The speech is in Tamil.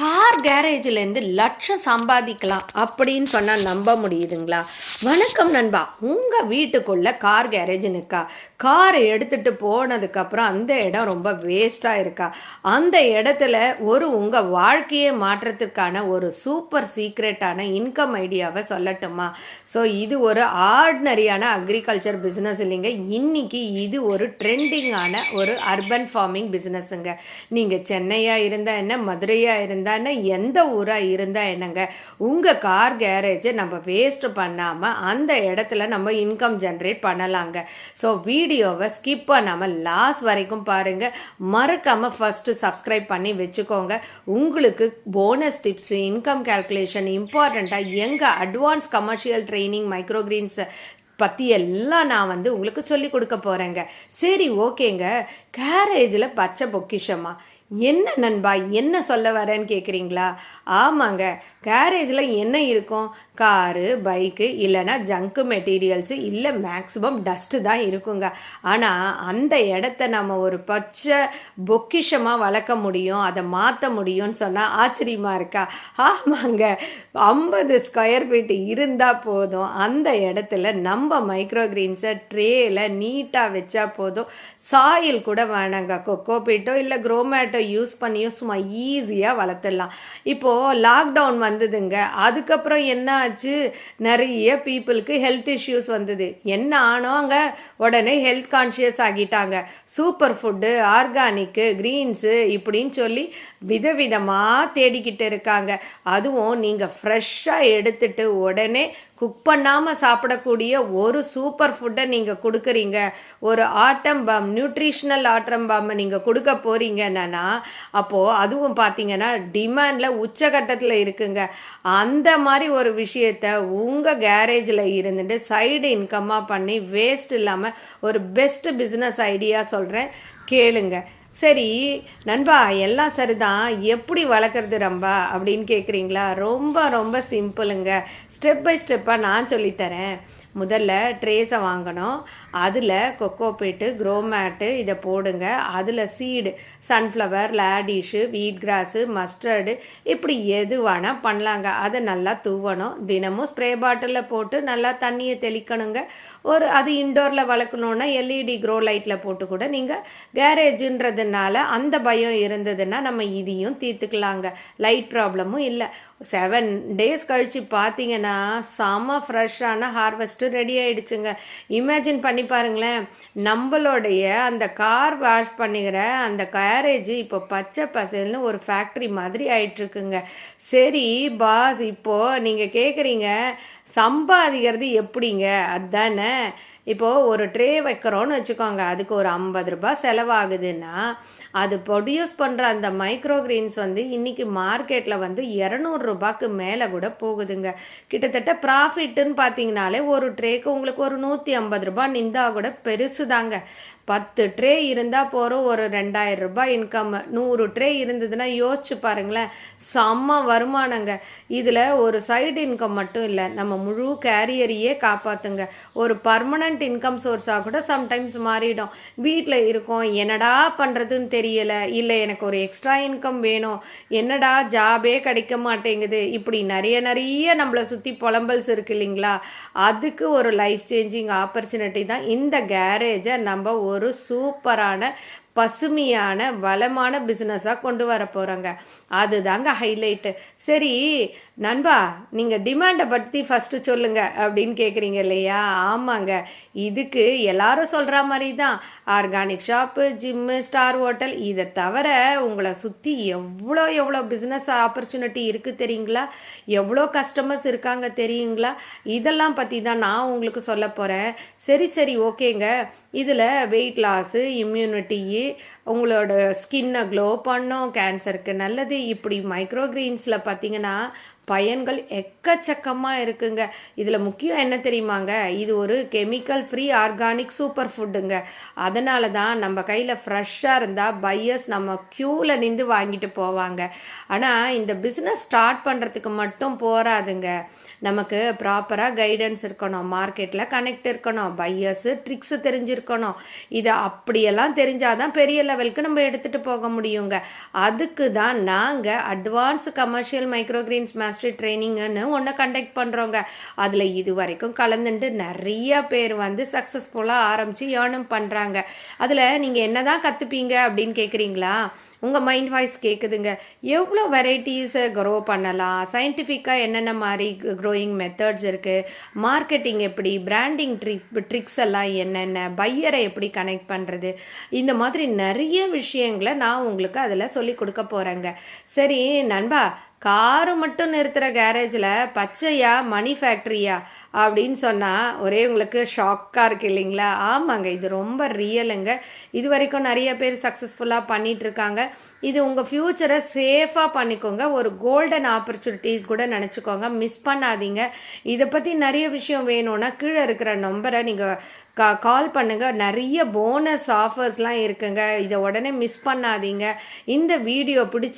கார் கேரேஜ்லேருந்து லட்சம் சம்பாதிக்கலாம் அப்படின்னு சொன்னால் நம்ப முடியுதுங்களா? வணக்கம் நண்பா. உங்கள் வீட்டுக்குள்ளே கார் கேரேஜ் நிற்கா காரை எடுத்துகிட்டு போனதுக்கப்புறம் அந்த இடம் ரொம்ப வேஸ்ட்டாக இருக்கா? அந்த இடத்துல ஒரு உங்கள் வாழ்க்கையை மாற்றத்துக்கான ஒரு சூப்பர் சீக்ரெட்டான இன்கம் ஐடியாவை சொல்லட்டுமா? ஸோ இது ஒரு ஆர்டினரியான அக்ரிகல்ச்சர் பிஸ்னஸ் இல்லைங்க. இன்னைக்கு இது ஒரு ட்ரெண்டிங்கான ஒரு அர்பன் ஃபார்மிங் பிஸ்னஸுங்க நீங்கள் சென்னையாக இருந்தால் என்ன மதுரையாக இருந்தால் என்ன எந்த ஊராக இருந்தால் என்னங்க? உங்கள் கார் கேரேஜை நம்ம வேஸ்ட் பண்ணாமல் அந்த இடத்துல நம்ம இன்கம் ஜென்ரேட் பண்ணலாங்க. ஸோ வீடியோவை ஸ்கிப் பண்ணாமல் லாஸ்ட் வரைக்கும் பாருங்கள் மறக்காமல் ஃபஸ்ட்டு சப்ஸ்கிரைப் பண்ணி வச்சுக்கோங்க. உங்களுக்கு போனஸ் டிப்ஸ் இன்கம் கால்குலேஷன் இம்பார்ட்டண்ட்டாக எங்கள் அட்வான்ஸ் கமர்ஷியல் ட்ரைனிங் மைக்ரோகிரீன்ஸ் பற்றி எல்லாம் நான் வந்து உங்களுக்கு சொல்லி கொடுக்க போகிறேங்க சரி ஓகேங்க. கேரேஜில் பச்சை பொக்கிஷமா? என்ன நண்பா என்ன சொல்ல வரேன்னு கேட்குறீங்களா ஆமாங்க கேரேஜில் என்ன இருக்கும்? காரு பைக்கு இல்லைன்னா ஜங்கு மெட்டீரியல்ஸு இல்லை மேக்ஸிமம் டஸ்ட்டு தான் இருக்குங்க. ஆனால் அந்த இடத்த நம்ம ஒரு பச்சை பொக்கிஷமாக வளர்க்க முடியும் அதை மாற்ற முடியும்னு சொன்னால் ஆச்சரியமாக இருக்கா? ஆமாங்க ஐம்பது ஸ்கொயர் ஃபீட் இருந்தால் போதும். அந்த இடத்துல நம்ம மைக்ரோ கிரீன்ஸை ட்ரேயில் நீட்டாக வச்சா போதும். சாயில் கூட வேணாங்க கொக்கோ பீட்டோ இல்லை குரோமேட்டோ யூஸ் பண்ணியும் சும்மா ஈஸியாக வளர்த்துடலாம். இப்போது லாக்டவுன் வந்ததுங்க. அதுக்கப்புறம் என்ன ஆச்சு நிறைய பீப்புளுக்கு ஹெல்த் இஷ்யூஸ் வந்தது. என்ன ஆனோங்க உடனே ஹெல்த் கான்ஷியஸ் ஆகிட்டாங்க. சூப்பர் ஃபுட்டு ஆர்கானிக்கு க்ரீன்ஸு இப்படின்னு சொல்லி விதவிதமாக தேடிக்கிட்டு இருக்காங்க. அதுவும் நீங்கள் ஃப்ரெஷ்ஷாக எடுத்துட்டு உடனே குக் பண்ணாமல் சாப்பிடக்கூடிய ஒரு சூப்பர் ஃபுட்டை நீங்கள் கொடுக்குறீங்க. ஒரு atom bomb nutritional atom bomb நீங்கள் கொடுக்க போகிறீங்கன்னா அப்போது அதுவும் பார்த்தீங்கன்னா டிமாண்டில் உச்சகட்டத்தில் இருக்குங்க. அந்த மாதிரி ஒரு விஷயத்த உங்கள் கேரேஜில் இருந்துட்டு சைடு இன்கம்மாக பண்ணி வேஸ்ட் இல்லாமல் ஒரு பெஸ்ட் பிஸ்னஸ் ஐடியா சொல்கிறேன் கேளுங்க. சரி நண்பா எல்லாம் சரிதான். எப்படி வளர்க்குறது ரம்பா அப்படின்னு கேட்குறீங்களா ரொம்ப ரொம்ப சிம்பிளுங்க ஸ்டெப் பை ஸ்டெப்பாக நான் சொல்லித்தரேன் முதல்ல ட்ரேஸை வாங்கணும். அதில் கொக்கோ பீட்டு க்ரோ மேட்டு இதை போடுங்க. அதில் சீடு சன்ஃப்ளவர் லேடிஷு வீட் கிராஸு மஸ்டர்டு இப்படி எது வேணால் பண்ணலாங்க. அதை நல்லா தூவணும். தினமும் ஸ்ப்ரே பாட்டிலில் போட்டு நல்லா தண்ணியை தெளிக்கணுங்க. ஒரு அது இன்டோரில் வளர்க்கணுன்னா எல்இடி க்ரோ லைட்டில் போட்டு கூட நீங்கள் கேரேஜுன்றதுனால அந்த பயம் இருந்ததுன்னா நம்ம இதையும் தீர்த்துக்கலாங்க. லைட் ப்ராப்ளமும் இல்லை. செவன் டேஸ் கழித்து பார்த்தீங்கன்னா செம ஃப்ரெஷ்ஷான ஹார்வெஸ்ட் ஃபஸ்ட்டு ரெடி ஆகிடுச்சுங்க இமேஜின் பண்ணி பாருங்களேன். நம்மளுடைய அந்த கார் வாஷ் பண்ணிக்கிற அந்த கேரேஜ் இப்போ பச்சை பசல்னு ஒரு ஃபேக்ட்ரி மாதிரி ஆயிட்டுருக்குங்க. சரி பாஸ் இப்போது நீங்கள் கேட்குறீங்க சம்பாதிக்கிறது எப்படிங்க? அதுதானே இப்போது ஒரு ட்ரே வைக்கிறோன்னு வச்சுக்கோங்க அதுக்கு ஒரு ஐம்பது ரூபாய் செலவாகுதுன்னா அது ப்ரொடியூஸ் பண்ணுற அந்த மைக்ரோ கிரீன்ஸ் வந்து இன்றைக்கி மார்க்கெட்டில் வந்து இரநூறுபாக்கு மேலே கூட போகுதுங்க. கிட்டத்தட்ட ப்ராஃபிட்டுன்னு பார்த்தீங்கனாலே ஒரு ட்ரேக்கு உங்களுக்கு ஒரு நூற்றி ஐம்பது ரூபாய் நின்றா கூட பெருசு தாங்க பத்து ட்ரே இருந்தால் போகிறோம் ஒரு ரெண்டாயிரம் ரூபாய் இன்கம் நூறு ட்ரே இருந்ததுன்னா யோசிச்சு பாருங்களேன் செம்ம வருமானங்க. இதில் ஒரு சைடு இன்கம் மட்டும் இல்லை நம்ம முழு கேரியரையே காப்பாற்றுங்க ஒரு பர்மனண்ட் இன்கம் சோர்ஸாக கூட சம்டைம்ஸ் மாறிடும். வீட்டில் இருக்கோம் என்னடா பண்ணுறதுன்னு தெரியலை இல்லை எனக்கு ஒரு எக்ஸ்ட்ரா இன்கம் வேணும் என்னடா ஜாபே கிடைக்க மாட்டேங்குது இப்படி நிறைய நிறைய நம்மளை சுற்றி புலம்பல்ஸ் இருக்கு இல்லைங்களா? அதுக்கு ஒரு லைஃப் சேஞ்சிங் ஆப்பர்ச்சுனிட்டி தான் இந்த கேரேஜை நம்ம ஒரு சூப்பரான பசுமையான வளமான பிஸ்னஸாக கொண்டு வர போகிறோங்க அதுதாங்க ஹைலைட்டு சரி நண்பா நீங்கள் டிமாண்டை பற்றி ஃபஸ்ட்டு சொல்லுங்கள் அப்படின்னு கேட்குறீங்க இல்லையா? ஆமாங்க. இதுக்கு எல்லாரும் சொல்கிற மாதிரி தான் organic shop gym star hotel இதை தவிர உங்களை சுற்றி எவ்வளோ எவ்வளோ பிஸ்னஸ் ஆப்பர்ச்சுனிட்டி இருக்குது தெரியுங்களா? எவ்வளோ கஸ்டமர்ஸ் இருக்காங்க தெரியுங்களா? இதெல்லாம் பற்றி தான் நான் உங்களுக்கு சொல்ல போகிறேன் சரி சரி ஓகேங்க. இதில் வெயிட் லாஸு இம்யூனிட்டி உங்களோட ஸ்கின்னை க்ளோ பண்ணும் கேன்சருக்கு நல்லது. இப்படி மைக்ரோ கிரீன்ஸில் பார்த்தீங்கன்னா பயன்கள் எக்கச்சக்கமாக இருக்குங்க. இதில் முக்கியம் என்ன தெரியுமாங்க? இது ஒரு கெமிக்கல் ஃப்ரீ ஆர்கானிக் சூப்பர் ஃபுட்டுங்க அதனால தான் நம்ம கையில் ஃப்ரெஷ்ஷாக இருந்தால் பையர்ஸ் நம்ம க்யூவில் நின்று வாங்கிட்டு போவாங்க. ஆனால் இந்த பிஸ்னஸ் ஸ்டார்ட் பண்ணுறதுக்கு மட்டும் போராதுங்க நமக்கு ப்ராப்பராக கைடன்ஸ் இருக்கணும் மார்க்கெட்டில் கனெக்ட் இருக்கணும் பையர்ஸு ட்ரிக்ஸு தெரிஞ்சிருக்கணும். இதை அப்படியெல்லாம் தெரிஞ்சாதான் பெரிய லெவலுக்கு நம்ம எடுத்துகிட்டு போக முடியுங்க. அதுக்கு தான் நாங்கள் அட்வான்ஸ் கமர்ஷியல் மைக்ரோகிரீன்ஸ் மாஸ்டர் ட்ரைனிங்னு ஒன்று கண்டக்ட் பண்ணுறோங்க அதில் இது வரைக்கும் கலந்துட்டு நிறைய பேர் வந்து சக்ஸஸ்ஃபுல்லாக ஆரம்பித்து ஏர்னும் பண்ணுறாங்க அதில் நீங்கள் என்ன தான் கற்றுப்பீங்க அப்படின்னு கேட்குறீங்களா உங்கள் மைண்ட் வாய்ஸ் கேட்குதுங்க எவ்வளோ வெரைட்டிஸை க்ரோ பண்ணலாம்? சயின்டிஃபிக்காக என்னென்ன மாதிரி க்ரோயிங் மெத்தட்ஸ் இருக்குது மார்க்கெட்டிங் எப்படி? பிராண்டிங் ட்ரிக் ட்ரிக்ஸ் எல்லாம் என்னென்ன? பையரை எப்படி கனெக்ட் பண்ணுறது இந்த மாதிரி நிறைய விஷயங்களை நான் உங்களுக்கு அதில் சொல்லி கொடுக்க போகிறேங்க சரி நண்பா காரு மட்டும் நிறுத்துகிற கேரேஜில் பச்சையா மணி ஃபேக்ட்ரியா அப்படின்னு சொன்னால் ஒரே உங்களுக்கு ஷாக்காக இருக்கு இல்லைங்களா? ஆமாங்க இது ரொம்ப ரியலுங்க இது வரைக்கும் நிறைய பேர் சக்ஸஸ்ஃபுல்லாக பண்ணிட்டு இருக்காங்க. இது உங்கள் ஃப்யூச்சரை சேஃபாக பண்ணிக்கோங்க. ஒரு கோல்டன் ஆப்பர்ச்சுனிட்டி கூட நினச்சிக்கோங்க. மிஸ் பண்ணாதீங்க. இதை பற்றி நிறைய விஷயம் வேணும்னா கீழே இருக்கிற நம்பரை நீங்கள் கா கால் பண்ணுங்கள் நிறைய போனஸ் ஆஃபர்ஸ்லாம் இருக்குங்க. இதை உடனே மிஸ் பண்ணாதீங்க. இந்த வீடியோ பிடிச்சி